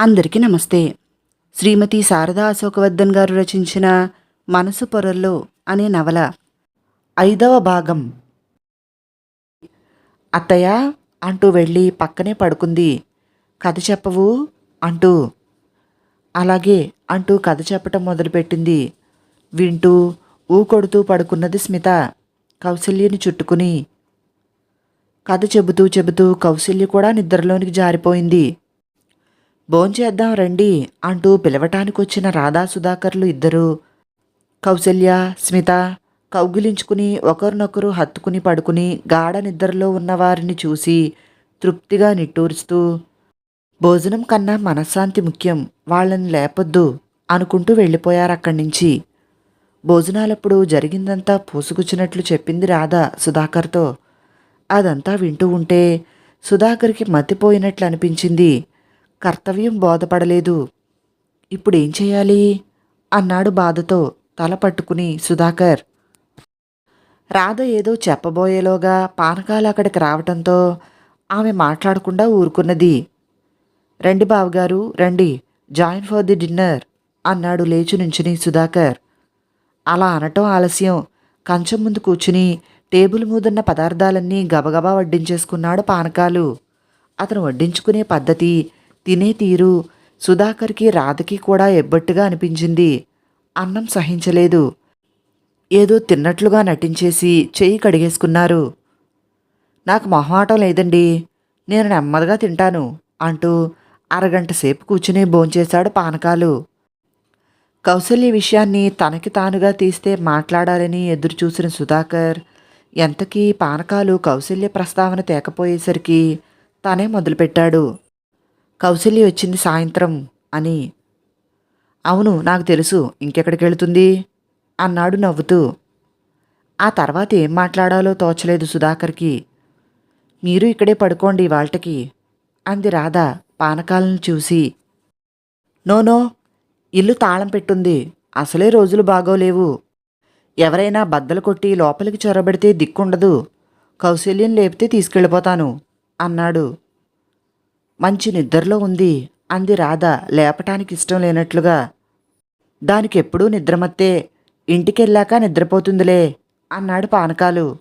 అందరికీ నమస్తే. శ్రీమతి శారదా అశోకవర్ధన్ గారు రచించిన మనసు పొరల్లో అనే నవల. ఐదవ భాగం. అత్తయ్య అంటూ వెళ్ళి పక్కనే పడుకుంది. కథ చెప్పవు అంటూ. అలాగే అంటూ కథ చెప్పటం మొదలుపెట్టింది. వింటూ ఊకొడుతూ పడుకున్నది స్మిత. కౌశల్యని చుట్టుకుని. కథ చెబుతూ చెబుతూ కౌశల్య కూడా నిద్రలోనికి జారిపోయింది. భోంచేద్దాం రండి అంటూ పిలవటానికొచ్చిన రాధా సుధాకర్లు ఇద్దరు. కౌశల్య స్మిత కౌగిలించుకుని ఒకరినొకరు హత్తుకుని పడుకుని గాఢ నిద్రలో ఉన్నవారిని చూసి తృప్తిగా నిట్టూరుస్తూ భోజనం కన్నా మనశ్శాంతి ముఖ్యం వాళ్ళని లేపొద్దు అనుకుంటూ వెళ్ళిపోయారు అక్కడి నుంచి భోజనాలప్పుడు జరిగిందంతా పూసుకుచ్చినట్లు చెప్పింది రాధ సుధాకర్తో. అదంతా వింటూ ఉంటే సుధాకర్కి మతిపోయినట్లు అనిపించింది కర్తవ్యం బోధపడలేదు. ఇప్పుడేం చేయాలి? అన్నాడు బాధతో తల పట్టుకుని సుధాకర్. రాధ ఏదో చెప్పబోయేలోగా పానకాలు అక్కడికి రావటంతో ఆమె మాట్లాడకుండా ఊరుకున్నది. రండి బావగారు రండి జాయిన్ ఫర్ ది డిన్నర్ అన్నాడు లేచి నుంచుని సుధాకర్. అలా అనటం ఆలస్యం. కంచం ముందు కూర్చుని టేబుల్ మీదున్న పదార్థాలన్నీ గబగబా వడ్డించేసుకున్నాడు పానకాలు. అతను వడ్డించుకునే పద్ధతి తినే తీరు. సుధాకర్కి రాధకి కూడా ఎబ్బట్టుగా అనిపించింది. అన్నం సహించలేదు. ఏదో తిన్నట్లుగా నటించేసి చెయ్యి కడిగేసుకున్నారు. నాకు మొహమాటం లేదండి. నేను నెమ్మదిగా తింటాను అంటూ అరగంట సేపు కూర్చుని భోంచేశాడు పానకాలు. కౌశల్య విషయాన్ని తనకి తానుగా తీస్తే మాట్లాడాలని ఎదురుచూసిన సుధాకర్ ఎంతకీ పానకాలు కౌశల్య ప్రస్తావన తేకపోయేసరికి తనే మొదలుపెట్టాడు. కౌశల్య వచ్చింది సాయంత్రం అని. అవును నాకు తెలుసు. ఇంకెక్కడికి వెళుతుంది? అన్నాడు నవ్వుతూ. ఆ తర్వాత ఏం మాట్లాడాలో తోచలేదు సుధాకర్కి. మీరు ఇక్కడే పడుకోండి వాళ్ళకి అంది రాధ పానకాలను చూసి. నోనో ఇల్లు తాళం పెట్టుంది. అసలే రోజులు బాగోలేవు. ఎవరైనా బద్దలు కొట్టి లోపలికి చొరబడితే దిక్కుండదు. కౌశల్యం లేపితే తీసుకెళ్ళిపోతాను అన్నాడు. మంచి నిద్రలో ఉంది అంది రాధ లేపటానికి ఇష్టం లేనట్లుగా. దానికెప్పుడూ నిద్రమత్తే ఇంటికెళ్ళాక నిద్రపోతుందిలే అన్నాడు పానకాలు.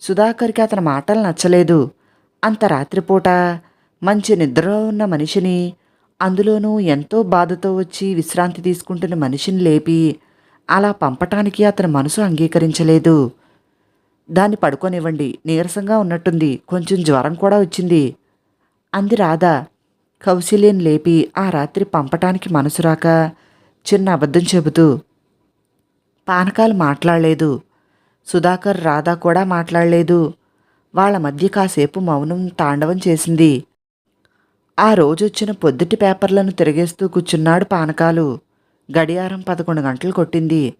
సుధాకర్కి అతని మాటలు నచ్చలేదు. అంత రాత్రిపూట మంచి నిద్రలో ఉన్న మనిషిని అందులోనూ ఎంతో బాధతో వచ్చి విశ్రాంతి తీసుకుంటున్న మనిషిని లేపి అలా పంపటానికి అతని మనసు అంగీకరించలేదు. దాన్ని పడుకోనివ్వండి నీరసంగా ఉన్నట్టుంది కొంచెం జ్వరం కూడా వచ్చింది. అంది రాధ. కౌశల్యం లేపి ఆ రాత్రి పంపటానికి మనసురాక చిన్న అబద్ధం చెబుతూ పానకాలు మాట్లాడలేదు. సుధాకర్ రాధ కూడా మాట్లాడలేదు. వాళ్ళ మధ్య కాసేపు మౌనం తాండవం చేసింది. ఆ రోజొచ్చిన పొద్దుటి పేపర్లను తిరిగేస్తూ కూర్చున్నాడు పానకాలు. గడియారం పదకొండు గంటలు కొట్టింది.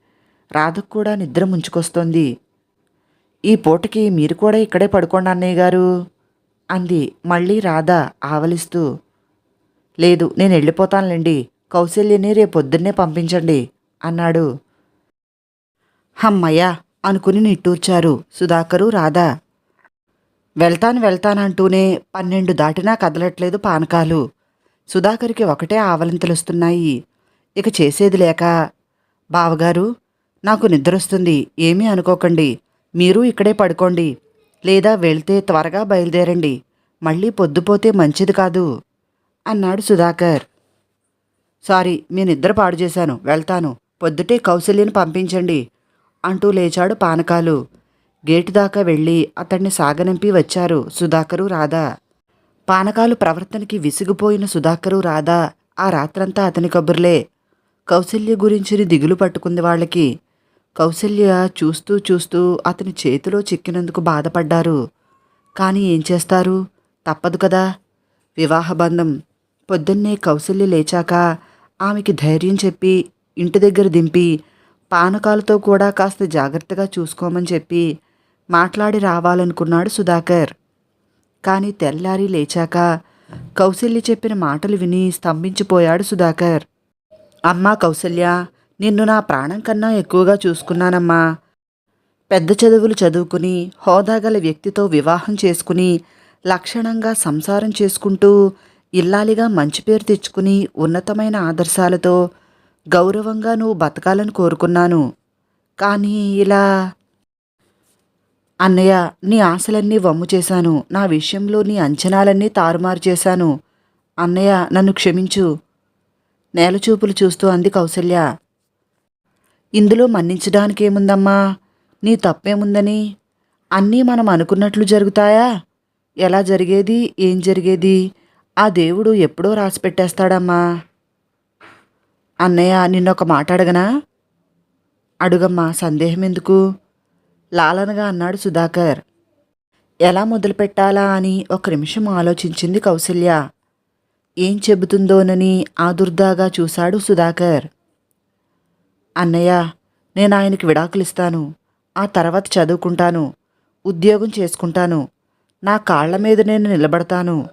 రాధకు కూడా నిద్ర ముంచుకొస్తోంది. ఈ పూటకి మీరు కూడా ఇక్కడే పడుకోండి అన్నయ్య గారు. అంది. మళ్ళీ రాధ ఆవలిస్తూ లేదు నేను వెళ్ళిపోతానులేండి. కౌశల్యని రేపొద్దున్నే పంపించండి అన్నాడు. హమ్మయ్య అనుకుని నిట్టూర్చారు సుధాకరు రాధ. వెళ్తాను వెళ్తానంటూనే పన్నెండు దాటినా కదలట్లేదు పానకాలు. సుధాకర్కి ఒకటే ఆవలింతలుస్తున్నాయి ఇక చేసేది లేక బావగారు నాకు నిద్రొస్తుంది ఏమీ అనుకోకండి. మీరు ఇక్కడే పడుకోండి. లేదా వెళ్తే త్వరగా బయలుదేరండి. మళ్ళీ పొద్దుపోతే మంచిది కాదు అన్నాడు సుధాకర్. సారీ మీ నిద్ర పాడు చేశాను వెళ్తాను. పొద్దుటే కౌశల్యని పంపించండి అంటూ లేచాడు పానకాలు. గేటు దాకా వెళ్ళి అతన్ని సాగనంపి వచ్చారు సుధాకరు రాధా. పానకాలు ప్రవర్తనకి విసిగిపోయిన సుధాకరు రాధా ఆ రాత్రంతా అతని కబుర్లే. కౌశల్య గురించిని దిగులు పట్టుకుంది వాళ్ళకి. కౌశల్య చూస్తూ చూస్తూ అతని చేతిలో చిక్కినందుకు బాధపడ్డారు. కానీ ఏం చేస్తారు? తప్పదు కదా. వివాహ బంధం. పొద్దున్నే కౌశల్య లేచాక ఆమెకి ధైర్యం చెప్పి ఇంటి దగ్గర దింపి పానకాలతో కూడా కాస్త జాగ్రత్తగా చూసుకోమని చెప్పి మాట్లాడి రావాలనుకున్నాడు సుధాకర్. కానీ తెల్లారి లేచాక కౌశల్య చెప్పిన మాటలు విని స్తంభించిపోయాడు సుధాకర్. అమ్మా కౌసల్య నిన్ను నా ప్రాణం కన్నా ఎక్కువగా చూసుకున్నానమ్మా. పెద్ద చదువులు చదువుకుని హోదాగల వ్యక్తితో వివాహం చేసుకుని లక్షణంగా సంసారం చేసుకుంటూ ఇల్లాలిగా మంచి పేరు తెచ్చుకుని ఉన్నతమైన ఆదర్శాలతో గౌరవంగా నువ్వు బతకాలని కోరుకున్నాను. కానీ ఇలా అన్నయ్య నీ ఆశలన్నీ వమ్ము చేశాను. నా విషయంలో నీ అంచనాలన్నీ తారుమారు చేశాను. అన్నయ్య నన్ను క్షమించు. నేలచూపులు చూస్తూ అంది కౌసల్య. ఇందులో మన్నించడానికేముందమ్మా? నీ తప్పేముందని? అన్నీ మనం అనుకున్నట్లు జరుగుతాయా? ఎలా జరిగేది? ఏం జరిగేది? ఆ దేవుడు ఎప్పుడో రాసి పెట్టేస్తాడమ్మా అన్నయ్య నిన్నొక మాట అడగనా? అడుగమ్మా సందేహం ఎందుకు లాలనగా అన్నాడు సుధాకర్. ఎలా మొదలు పెట్టాలా అని ఒక నిమిషం ఆలోచించింది కౌసల్య ఏం చెబుతుందోనని ఆదుర్దాగా చూశాడు సుధాకర్. అన్నయ్య నేను ఆయనకి విడాకులిస్తాను. ఆ తర్వాత చదువుకుంటాను. ఉద్యోగం చేసుకుంటాను. నా కాళ్ళ మీద నేను నిలబడతాను.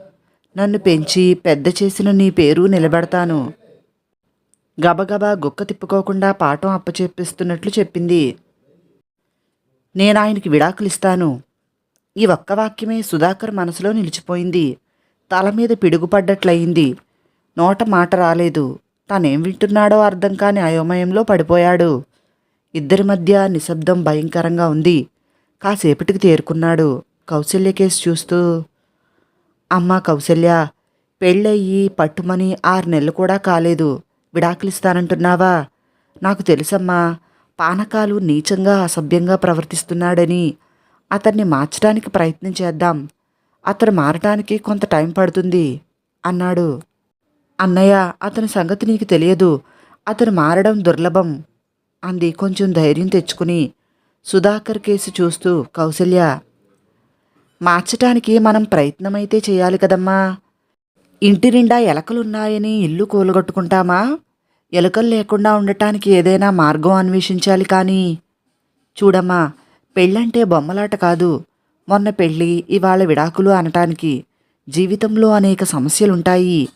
నన్ను పెంచి పెద్ద చేసిన నీ పేరు నిలబెడతాను. గబగబా గుక్క తిప్పుకోకుండా పాఠం అప్పచెప్పిస్తున్నట్లు చెప్పింది. నేను ఆయనకి విడాకులు ఇస్తాను ఈ ఒక్క వాక్యమే సుధాకర్ మనసులో నిలిచిపోయింది. తల మీద పిడుగుపడ్డట్లయింది. నోట మాట రాలేదు. తానేం వింటున్నాడో అర్థం కాని అయోమయంలో పడిపోయాడు. ఇద్దరి మధ్య నిశ్శబ్దం భయంకరంగా ఉంది. కాసేపటికి తేరుకున్నాడు. కౌశల్య కేసు చూస్తూ అమ్మ కౌశల్య పెళ్ళయ్యి పట్టుమని ఆరు నెలలు కూడా కాలేదు. విడాకులిస్తానంటున్నావా? నాకు తెలుసమ్మా పానకాలు నీచంగా అసభ్యంగా ప్రవర్తిస్తున్నాడని. అతన్ని మార్చడానికి ప్రయత్నం చేద్దాం. అతను మారటానికి కొంత టైం పడుతుంది అన్నాడు. అన్నయ్య అతని సంగతి నీకు తెలియదు. అతను మారడం దుర్లభం. అంది కొంచెం ధైర్యం తెచ్చుకుని సుధాకర్ కేసు చూస్తూ కౌసల్య మార్చటానికి మనం ప్రయత్నమైతే చేయాలి కదమ్మా. ఇంటి నిండా ఎలకలున్నాయని ఇల్లు కూలగొట్టుకుంటామా? ఎలుకలు లేకుండా ఉండటానికి ఏదైనా మార్గం అన్వేషించాలి కానీ. చూడమ్మా పెళ్ళంటే బొమ్మలాట కాదు. మొన్న పెళ్ళి ఇవాళ విడాకులు అనటానికి జీవితంలో అనేక సమస్యలుంటాయి.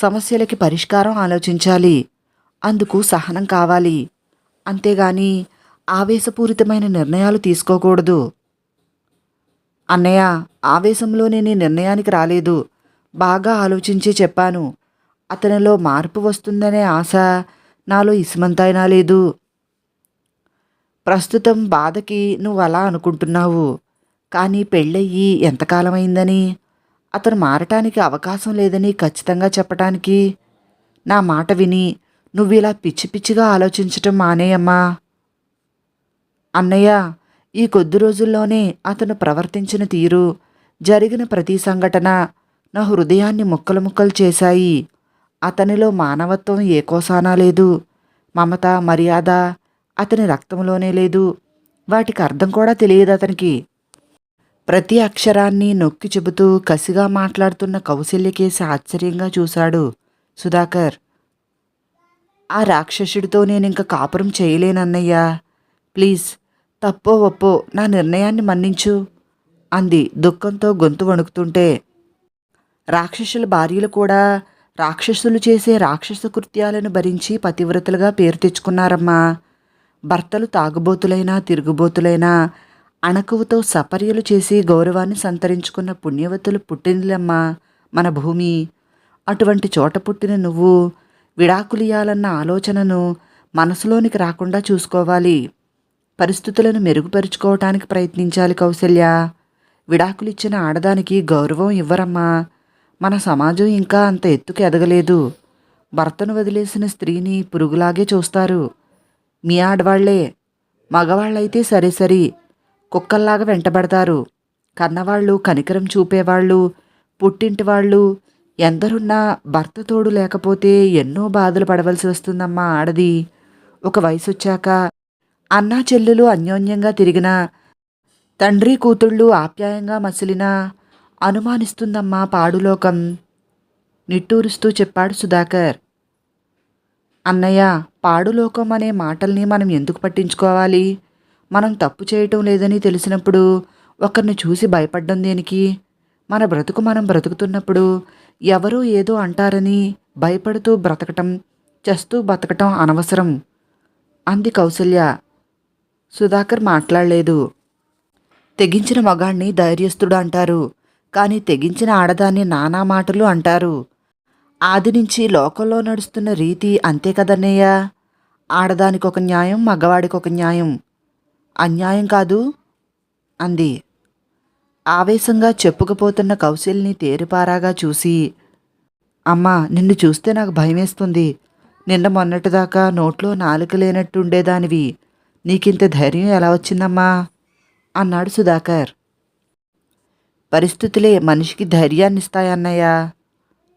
సమస్యలకి పరిష్కారం ఆలోచించాలి. అందుకు సహనం కావాలి. అంతేగాని ఆవేశపూరితమైన నిర్ణయాలు తీసుకోకూడదు. అన్నయ్య ఆవేశంలో నేను నిర్ణయానికి రాలేదు. బాగా ఆలోచించి చెప్పాను. అతనిలో మార్పు వస్తుందనే ఆశ నాలో ఇసుమంతైనా లేదు. ప్రస్తుతం బాధకి నువ్వు అలా అనుకుంటున్నావు. కానీ పెళ్ళయ్యి ఎంతకాలమైందని? అతను మారటానికి అవకాశం లేదని ఖచ్చితంగా చెప్పటానికి. నా మాట విని నువ్వు ఇలా పిచ్చి పిచ్చిగా ఆలోచించటం మానేయమ్మా. అన్నయ్య ఈ కొద్ది రోజుల్లోనే అతను ప్రవర్తించిన తీరు జరిగిన ప్రతి సంఘటన నా హృదయాన్ని ముక్కలు ముక్కలు చేశాయి. అతనిలో మానవత్వం ఏ కోసానా లేదు మమత మర్యాద అతని రక్తంలోనే లేదు. వాటికి అర్థం కూడా తెలియదు అతనికి. ప్రతి అక్షరాన్ని నొక్కి చెబుతూ కసిగా మాట్లాడుతున్న కౌశల్యకేసి ఆశ్చర్యంగా చూశాడు. సుధాకర్ ఆ రాక్షసుడితో నేను కాపురం చేయలేనన్నయ్యా. ప్లీజ్ తప్పో ఒప్పో నా నిర్ణయాన్ని మన్నించు అంది దుఃఖంతో గొంతు వణుకుతుంటే. రాక్షసుల భార్యలు కూడా రాక్షసులు చేసే రాక్షస కృత్యాలను భరించి పతివ్రతలుగా పేరు తెచ్చుకున్నారమ్మా. భర్తలు తాగుబోతులైనా తిరుగుబోతులైనా అణకువతో సపర్యలు చేసి గౌరవాన్ని సంతరించుకున్న పుణ్యవతులు పుట్టినలమ్మా మన భూమి. అటువంటి చోట పుట్టిన నువ్వు విడాకులియాలన్న ఆలోచనను మనసులోనికి రాకుండా చూసుకోవాలి. పరిస్థితులను మెరుగుపరుచుకోవటానికి ప్రయత్నించాలి కౌశల్య. విడాకులిచ్చిన ఆడదానికి గౌరవం ఇవ్వరమ్మా. మన సమాజం ఇంకా అంత ఎత్తుకు ఎదగలేదు. భర్తను వదిలేసిన స్త్రీని పురుగులాగే చూస్తారు. మీ ఆడవాళ్ళే. మగవాళ్ళైతే సరే సరి. కుక్కల్లాగా వెంటబడతారు. కన్నవాళ్ళు కనికరం చూపేవాళ్ళు పుట్టింటి వాళ్ళు ఎందరున్నా భర్త తోడు లేకపోతే ఎన్నో బాధలు పడవలసి వస్తుందమ్మా ఆడది. ఒక వయసు వచ్చాక అన్నా చెల్లెలు అన్యోన్యంగా తిరిగినా తండ్రి కూతుళ్ళు ఆప్యాయంగా మసిలినా అనుమానిస్తుందమ్మా పాడులోకం. నిట్టూరుస్తూ చెప్పాడు సుధాకర్. అన్నయ్య పాడులోకం అనే మాటల్ని మనం ఎందుకు పట్టించుకోవాలి? మనం తప్పు చేయటం లేదని తెలిసినప్పుడు ఒకరిని చూసి భయపడ్డం దేనికి? మన బ్రతుకు మనం బ్రతుకుతున్నప్పుడు ఎవరూ ఏదో అంటారని భయపడుతూ బ్రతకటం చస్తూ బతకటం అనవసరం. అంది కౌసల్య. సుధాకర్ మాట్లాడలేదు. తెగించిన మగాణ్ణి ధైర్యస్తుడు అంటారు కానీ తెగించిన ఆడదాన్ని నానా మాటలు అంటారు. ఆది నుంచి లోకంలో నడుస్తున్న రీతి అంతే కదన్నయ్య? ఆడదానికి ఒక న్యాయం మగవాడికి ఒక న్యాయం. అన్యాయం కాదు అంది. ఆవేశంగా చెప్పుకుపోతున్న కౌశల్ని తేరుపారాగా చూసి అమ్మా నిన్ను చూస్తే నాకు భయమేస్తుంది. నిన్న మొన్నటిదాకా నోట్లో నాలుక లేనట్టు ఉండేదానివి నీకింత ధైర్యం ఎలా వచ్చిందమ్మా? అన్నాడు సుధాకర్. పరిస్థితులే మనిషికి ధైర్యాన్ని ఇస్తాయన్నయ్య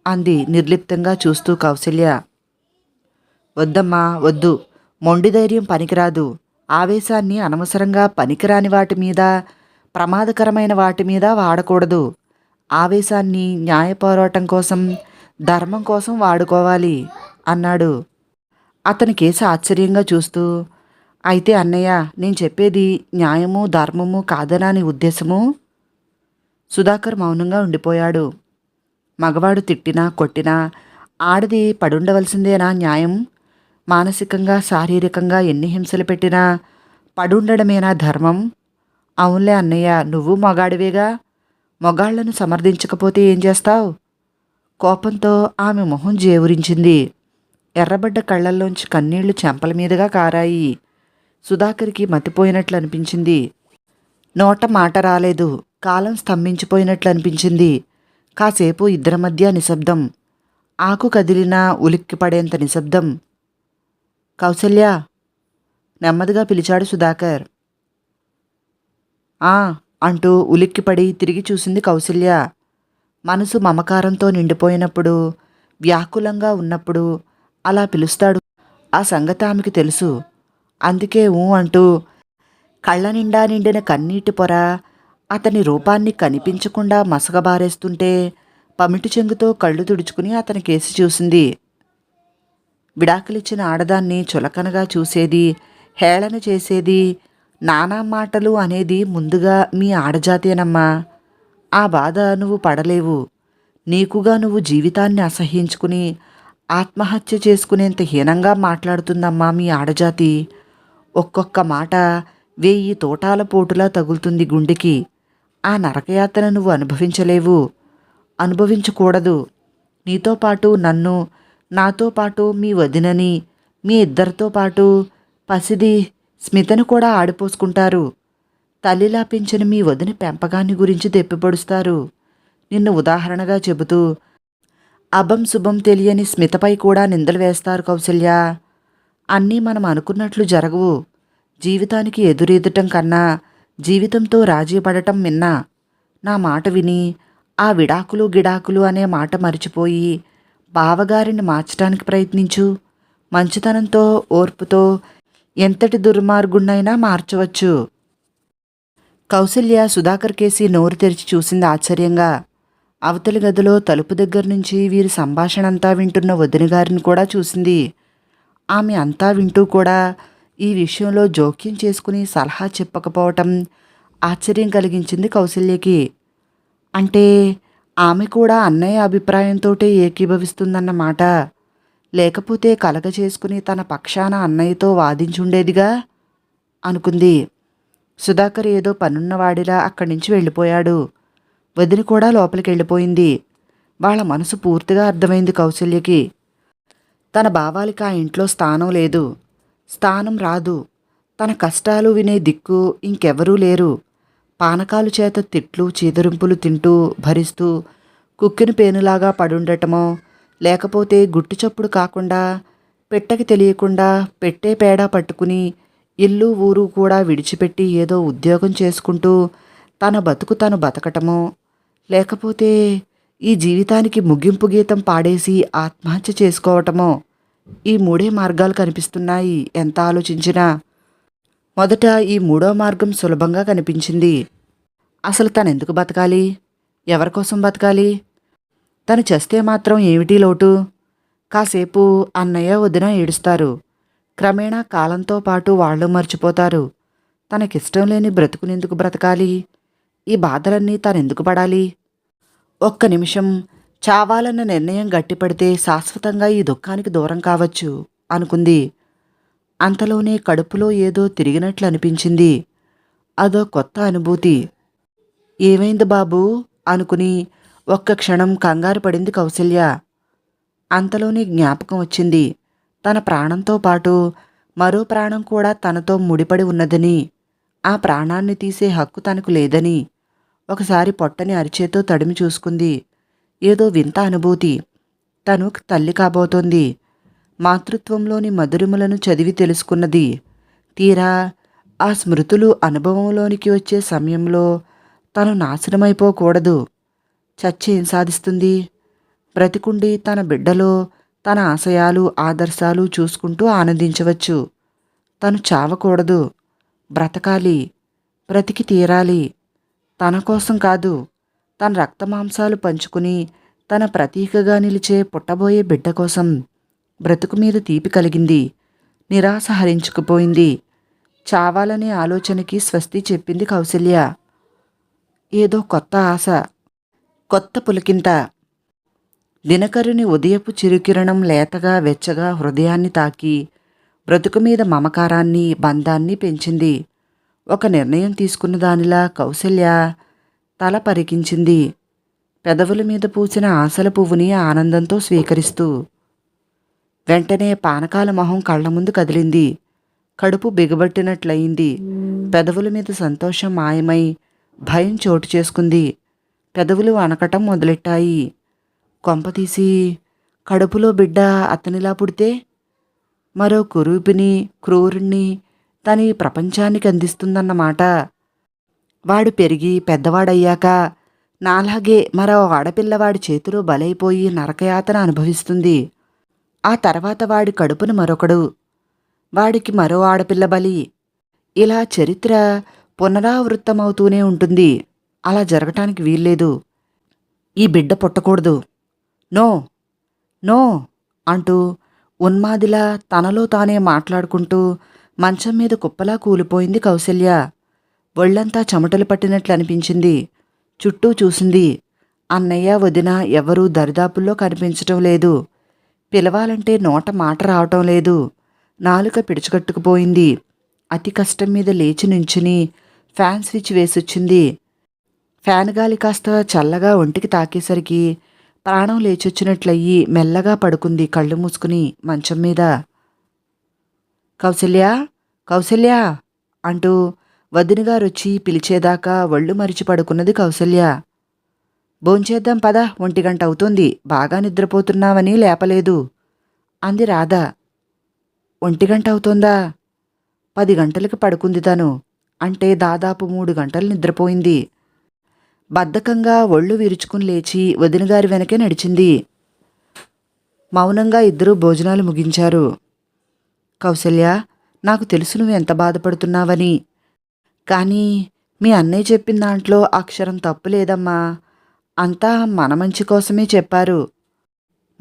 అంది నిర్లిప్తంగా చూస్తూ కౌశల్య. వద్దమ్మా వద్దు. మొండి ధైర్యం పనికిరాదు. ఆవేశాన్ని అనవసరంగా పనికిరాని వాటి మీద ప్రమాదకరమైన వాటి మీద వాడకూడదు. ఆవేశాన్ని న్యాయ పోరాటం కోసం ధర్మం కోసం వాడుకోవాలి అన్నాడు. అతని కేసు ఆశ్చర్యంగా చూస్తూ అయితే అన్నయ్య నేను చెప్పేది న్యాయము ధర్మము కాదనా ఉద్దేశము? సుధాకర్ మౌనంగా ఉండిపోయాడు. మగవాడు తిట్టినా కొట్టినా ఆడది పడుండవలసిందేనా న్యాయం? మానసికంగా శారీరకంగా ఎన్ని హింసలు పెట్టినా పడుండడమేనా ధర్మం? అవునులే అన్నయ్య నువ్వు మగాడివేగా? మొగాళ్ళను సమర్థించకపోతే ఏం చేస్తావు? కోపంతో ఆమె మొహం జేవురించింది. ఎర్రబడ్డ కళ్ళల్లోంచి కన్నీళ్ళు చెంపల మీదుగా కారాయి. సుధాకర్కి మతిపోయినట్లు అనిపించింది నోట మాట రాలేదు. కాలం స్తంభించిపోయినట్లు అనిపించింది కాసేపు ఇద్దరి మధ్య నిశ్శబ్దం. ఆకు కదిలినా ఉలిక్కిపడేంత నిశ్శబ్దం. కౌసల్య నెమ్మదిగా పిలిచాడు సుధాకర్. ఆ అంటూ ఉలిక్కిపడి తిరిగి చూసింది కౌసల్య. మనసు మమకారంతో నిండిపోయినప్పుడు వ్యాకులంగా ఉన్నప్పుడు అలా పిలుస్తాడు. ఆ సంగతి ఆమెకి తెలుసు. అందుకే ఊ అంటూ కళ్ళ నిండా నిండిన కన్నీటి పొర అతని రూపాన్ని కనిపించకుండా మసగబారేస్తుంటే పమిటి చెంగుతో కళ్ళు తుడుచుకుని అతని కేసి చూసింది. విడాకులిచ్చిన ఆడదాన్ని చులకనగా చూసేది హేళన చేసేది నానా మాటలు అనేది ముందుగా మీ ఆడజాతేనమ్మా. ఆ బాధ నువ్వు పడలేవు. నీకుగా నువ్వు జీవితాన్ని అసహ్యించుకుని ఆత్మహత్య చేసుకునేంత హీనంగా మాట్లాడుతుందమ్మా మీ ఆడజాతి. ఒక్కొక్క మాట వెయ్యి తోటాల పోటులా తగులుతుంది గుండెకి. ఆ నరకయాతన నువ్వు అనుభవించలేవు. అనుభవించకూడదు. నీతో పాటు నన్ను నాతో పాటు మీ వదినని మీ ఇద్దరితో పాటు పసిది స్మితను కూడా ఆడిపోసుకుంటారు. తల్లిలా పెంచిన మీ వదిన పెంపకాన్ని గురించి తెప్పిపడుస్తారు. నిన్ను ఉదాహరణగా చెబుతూ అభం శుభం తెలియని స్మితపై కూడా నిందలు వేస్తారు కౌశల్య అన్నీ మనం అనుకున్నట్లు జరగవు. జీవితానికి ఎదురెదటం కన్నా జీవితంతో రాజీ పడటం మిన్నా. నా మాట విని ఆ విడాకులు గిడాకులు అనే మాట మరిచిపోయి బావగారిని మార్చడానికి ప్రయత్నించు. మంచితనంతో ఓర్పుతో ఎంతటి దుర్మార్గుణ్ణైనా మార్చవచ్చు. కౌసల్య సుధాకర్ కేసి నోరు తెరిచి చూసింది ఆశ్చర్యంగా. అవతలి గదిలో తలుపు దగ్గర నుంచి వీరి సంభాషణ అంతా వింటున్న వదిన గారిని కూడా చూసింది. ఆమె అంతా వింటూ కూడా ఈ విషయంలో జోక్యం చేసుకుని సలహా చెప్పకపోవటం ఆశ్చర్యం కలిగించింది కౌసల్యకి అంటే ఆమె కూడా అన్నయ్య అభిప్రాయంతోటే ఏకీభవిస్తుందన్నమాట. లేకపోతే కలగ చేసుకుని తన పక్షాన అన్నయ్యతో వాదించుండేదిగా? అనుకుంది. సుధాకర్ ఏదో పనున్నవాడిలా అక్కడి నుంచి వెళ్ళిపోయాడు. వదిన కూడా లోపలికి వెళ్ళిపోయింది వాళ్ళ మనసు పూర్తిగా అర్థమైంది కౌశల్యకి. తన భావాలకి ఆ ఇంట్లో స్థానం లేదు. స్థానం రాదు. తన కష్టాలు వినే దిక్కు ఇంకెవరూ లేరు. పానకాలు చేత తిట్లు చీదరింపులు తింటూ భరిస్తూ కుక్కిన పేనులాగా పడుండటమో లేకపోతే గుట్టు చప్పుడు కాకుండా పెట్టకి తెలియకుండా పెట్టే పేడ పట్టుకుని ఇల్లు ఊరు కూడా విడిచిపెట్టి ఏదో ఉద్యోగం చేసుకుంటూ తన బతుకు తను బతకటమో లేకపోతే ఈ జీవితానికి ముగింపు గీతం పాడేసి ఆత్మహత్య చేసుకోవటమో ఈ మూడే మార్గాలు కనిపిస్తున్నాయి. ఎంత ఆలోచించినా మొదట ఈ మూడో మార్గం సులభంగా కనిపించింది. అసలు తను ఎందుకు బతకాలి? ఎవరి కోసం బతకాలి? తను చేస్తే మాత్రం ఏమిటి లోటు? కాసేపు అన్నయ్య వదిన ఏడుస్తారు. క్రమేణా కాలంతో పాటు వాళ్ళు మర్చిపోతారు. తనకిష్టం లేని బ్రతుకునెందుకు బ్రతకాలి? ఈ బాధలన్నీ తనెందుకు పడాలి? ఒక్క నిమిషం చావాలన్న నిర్ణయం గట్టిపడితే శాశ్వతంగా ఈ దుఃఖానికి దూరం కావచ్చు అనుకుంది. అంతలోనే కడుపులో ఏదో తిరిగినట్లు అనిపించింది. అదో కొత్త అనుభూతి. ఏమైంది బాబూ? అనుకుని ఒక్క క్షణం కంగారు పడింది కౌసల్య అంతలోనే జ్ఞాపకం వచ్చింది. తన ప్రాణంతో పాటు మరో ప్రాణం కూడా తనతో ముడిపడి ఉన్నదని ఆ ప్రాణాన్ని తీసే హక్కు తనకు లేదని ఒకసారి పొట్టని అరిచేతో తడిమి చూసుకుంది. ఏదో వింత అనుభూతి. తను తల్లి కాబోతోంది. మాతృత్వంలోని మధురిమలను చదివి తెలుసుకున్నది. తీరా ఆ స్మృతులు అనుభవంలోనికి వచ్చే సమయంలో తను నాశనమైపోకూడదు. చచ్చి ఏం సాధిస్తుంది? బ్రతికుండి తన బిడ్డలో తన ఆశయాలు ఆదర్శాలు చూసుకుంటూ ఆనందించవచ్చు. తను చావకూడదు. బ్రతకాలి. బ్రతికి తీరాలి. తన కోసం కాదు. తన రక్తమాంసాలు పంచుకుని తన ప్రతీకగా నిలిచే పుట్టబోయే బిడ్డ కోసం బ్రతుకు మీద తీపి కలిగింది. నిరాశ హరించుకుపోయింది. చావాలనే ఆలోచనకి స్వస్తి చెప్పింది కౌశల్య. ఏదో కొత్త ఆశ కొత్త పులికింత. దినకరుని ఉదయపు చిరుకిరణం లేతగా వెచ్చగా హృదయాన్ని తాకి బ్రతుకు మీద మమకారాన్ని బంధాన్ని పెంచింది. ఒక నిర్ణయం తీసుకున్న దానిలా కౌసల్య తల పరికించింది. పెదవుల మీద పూసిన ఆశల పువ్వుని ఆనందంతో స్వీకరిస్తూ వెంటనే పానకాల మొహం కళ్ళ ముందు కదిలింది. కడుపు బిగబట్టినట్లయింది. పెదవుల మీద సంతోషం మాయమై భయం చోటు చేసుకుంది. పెదవులు వనకటం మొదలెట్టాయి. కొంపతీసి కడుపులో బిడ్డ అతనిలా పుడితే మరో కురూపిని క్రూరుణ్ణి తన ఈ ప్రపంచానికి అందిస్తుందన్నమాట. వాడు పెరిగి పెద్దవాడయ్యాక నాలాగే మరో ఆడపిల్లవాడి చేతిలో బలైపోయి నరకయాతన అనుభవిస్తుంది. ఆ తర్వాత వాడి కడుపును మరొకడు. వాడికి మరో ఆడపిల్ల బలి. ఇలా చరిత్ర పునరావృత్తమవుతూనే ఉంటుంది. అలా జరగటానికి వీల్లేదు. ఈ బిడ్డ పుట్టకూడదు. నో నో అంటూ ఉన్మాదిలా తనలో తానే మాట్లాడుకుంటూ మంచం మీద కుప్పలా కూలిపోయింది కౌసల్య ఒళ్ళంతా చెమటలు పట్టినట్లు అనిపించింది. చుట్టూ చూసింది అన్నయ్య వదిన ఎవరూ దరిదాపుల్లో కనిపించటం లేదు. పిలవాలంటే నోట మాట రావటం లేదు. నాలుక పిడుచుకట్టుకుపోయింది. అతి కష్టం మీద లేచి నుంచుని ఫ్యాన్ స్విచ్ వేసొచ్చింది. ఫ్యాన్ గాలి కాస్త చల్లగా ఒంటికి తాకేసరికి ప్రాణం లేచొచ్చినట్లయి మెల్లగా పడుకుంది కళ్ళు మూసుకుని మంచం మీద. కౌసల్య కౌసల్య అంటూ వదినగారొచ్చి పిలిచేదాకా ఒళ్ళు మరిచి పడుకున్నది కౌసల్య భోంచేద్దాం పద ఒంటి గంట అవుతుంది బాగా నిద్రపోతున్నావని లేపలేదు అంది రాధ. ఒంటి గంట అవుతోందా? పది గంటలకు పడుకుంది తను అంటే దాదాపు మూడు గంటలు నిద్రపోయింది. బద్ధకంగా ఒళ్ళు విరుచుకుని లేచి వదినగారి వెనకే నడిచింది. మౌనంగా ఇద్దరూ భోజనాలు ముగించారు. కౌసల్య నాకు తెలుసు నువ్వు ఎంత బాధపడుతున్నావని. కానీ మీ అన్నయ్య చెప్పిన దాంట్లో అక్షరం తప్పు లేదమ్మా. అంతా మన మంచి కోసమే చెప్పారు.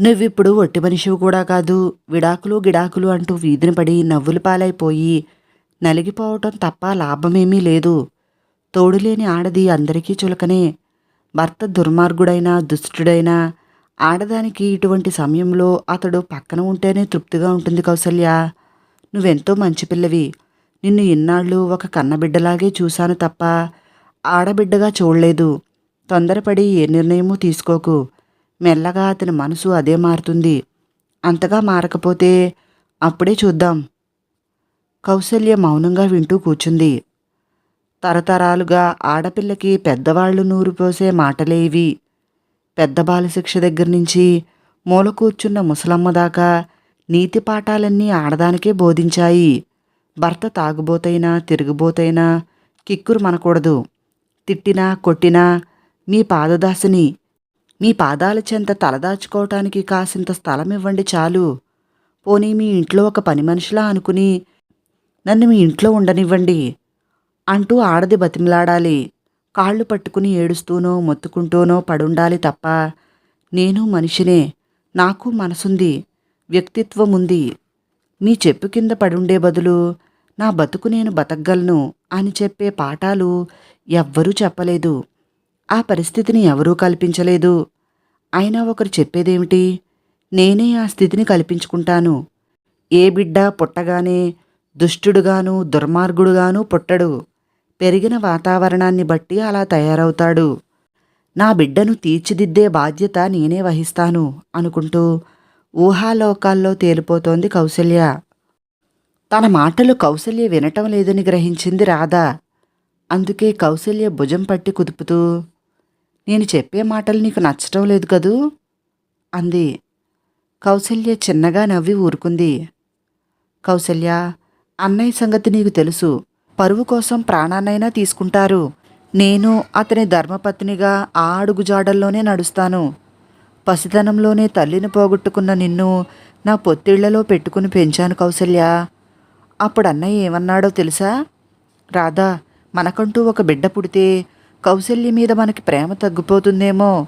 నువ్విప్పుడు ఒట్టి మనిషివి కూడా కాదు విడాకులు గిడాకులు అంటూ వీధిని పడి నవ్వుల పాలైపోయి నలిగిపోవటం తప్ప లాభమేమీ లేదు. తోడులేని ఆడది అందరికీ చులకనే. భర్త దుర్మార్గుడైనా దుష్టుడైనా ఆడదానికి ఇటువంటి సమయంలో అతడు పక్కన ఉంటేనే తృప్తిగా ఉంటుంది కౌసల్య. నువ్వెంతో మంచి పిల్లవి. నిన్ను ఇన్నాళ్ళు ఒక కన్నబిడ్డలాగే చూశాను తప్ప ఆడబిడ్డగా చూడలేదు. తొందరపడి ఏ నిర్ణయమూ తీసుకోకు. మెల్లగా అతని మనసు అదే మారుతుంది. అంతగా మారకపోతే అప్పుడే చూద్దాం. కౌసల్య మౌనంగా వింటూ కూర్చుంది తరతరాలుగా ఆడపిల్లకి పెద్దవాళ్ళు నూరిపోసే మాటలేవి. పెద్ద బాలశిక్ష దగ్గర నుంచి మూల కూర్చున్న ముసలమ్మ దాకా నీతి పాఠాలన్నీ ఆడదానికే బోధించాయి. భర్త తాగుబోతైనా తిరుగుబోతైనా కిక్కురు మనకూడదు. తిట్టినా కొట్టినా మీ పాదదాసిని మీ పాదాల చెంత తలదాచుకోవటానికి కాసింత స్థలం ఇవ్వండి చాలు. పోనీ మీ ఇంట్లో ఒక పని మనిషిలా అనుకుని నన్ను మీ ఇంట్లో ఉండనివ్వండి అంటూ ఆడది బతిమలాడాలి. కాళ్ళు పట్టుకుని ఏడుస్తూనో మొత్తుకుంటూనో పడుండాలి తప్ప నేను మనిషినే. నాకు మనసుంది వ్యక్తిత్వం ఉంది మీ చెప్పు కింద పడుండే బదులు నా బతుకు నేను బతకగలను అని చెప్పే పాఠాలు ఎవ్వరూ చెప్పలేదు. ఆ పరిస్థితిని ఎవరూ కల్పించలేదు. అయినా ఒకరు చెప్పేదేమిటి? నేనే ఆ స్థితిని కల్పించుకుంటాను. ఏ బిడ్డ పుట్టగానే దుష్టుడుగాను దుర్మార్గుడుగాను పుట్టడు. పెరిగిన వాతావరణాన్ని బట్టి అలా తయారవుతాడు. నా బిడ్డను తీర్చిదిద్దే బాధ్యత నేనే వహిస్తాను అనుకుంటూ ఊహాలోకాల్లో తేలిపోతోంది కౌసల్య. తన మాటలు కౌసల్య వినటం లేదని గ్రహించింది రాధ. అందుకే కౌసల్య భుజం పట్టి కుదుపుతూ నేను చెప్పే మాటలు నీకు నచ్చటం లేదు కదూ? అంది. కౌసల్య చిన్నగా నవ్వి ఊరుకుంది. కౌసల్య అన్నయ్య సంగతి నీకు తెలుసు. పరువు కోసం ప్రాణాన్నైనా తీసుకుంటారు. నేను అతని ధర్మపత్నిగా ఆ అడుగుజాడల్లోనే నడుస్తాను. పసితనంలోనే తల్లిని పోగొట్టుకున్న నిన్ను నా పొత్తిళ్ళలో పెట్టుకుని పెంచాను కౌసల్య. అప్పుడు అన్నయ్య ఏమన్నాడో తెలుసా? రాధా మనకంటూ ఒక బిడ్డ పుడితే కౌశల్య మీద మనకి ప్రేమ తగ్గిపోతుందేమో.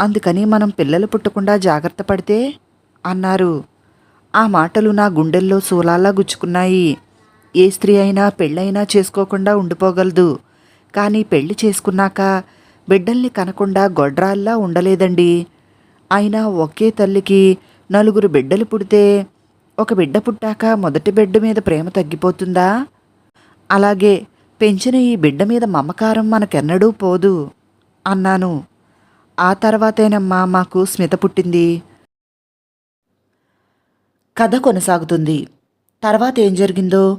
అందుకని మనం పిల్లలు పుట్టకుండా జాగ్రత్త పడితే? అన్నారు. ఆ మాటలు నా గుండెల్లో సూలాలా గుచ్చుకున్నాయి. ఏ స్త్రీ అయినా పెళ్ళైనా చేసుకోకుండా ఉండిపోగలదు. కానీ పెళ్ళి చేసుకున్నాక బిడ్డల్ని కనకుండా గొడ్రాల్లా ఉండలేదండి. అయినా ఒకే తల్లికి నలుగురు బిడ్డలు పుడితే ఒక బిడ్డ పుట్టాక మొదటి బిడ్డ మీద ప్రేమ తగ్గిపోతుందా? అలాగే పెంచిన ఈ బిడ్డ మీద మమకారం మనకెన్నడూ పోదు అన్నాను. ఆ తర్వాతేనమ్మా మాకు స్మిత పుట్టింది. కథ కొనసాగుతుంది. తర్వాత ఏం జరిగిందో